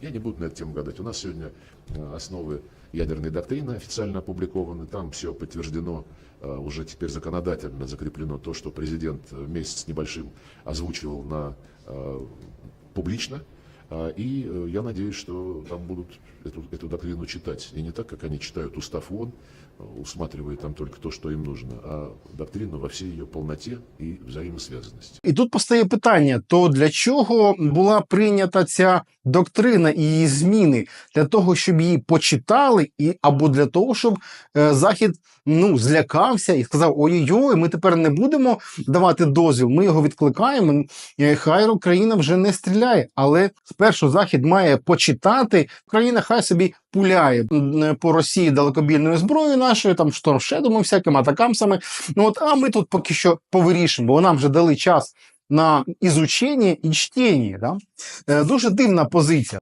Я не буду на эту гадать. У нас сегодня э, основы ядерной доктрины официально опубликованы. Там все подтверждено, э, уже теперь законодательно закреплено то, что президент э, месяц небольшим озвучивал на, публично. А, И э, я надеюсь, что там будут эту, эту доктрину читать. И не так, как они читают устав ООН, э, усматривая там только то, что им нужно, а доктрину во всей ее полноте и взаимосвязанности. І тут постає питання: то для чого була прийнята ця доктрина і її зміни? Для того, щоб її почитали, і або для того, щоб е, Захід ну злякався і сказав: ой-ой, ми тепер не будемо давати дозвіл, ми його відкликаємо. е, Хай Україна вже не стріляє. Але спершу Захід має почитати. Україна хай собі пуляє по Росії далекобійною зброєю нашою, там штормшедами, всякими атакамсами. Ну от, а ми тут поки що повирішимо, бо нам вже дали час на ізучення і чтення. Да? Е, Дуже дивна позиція.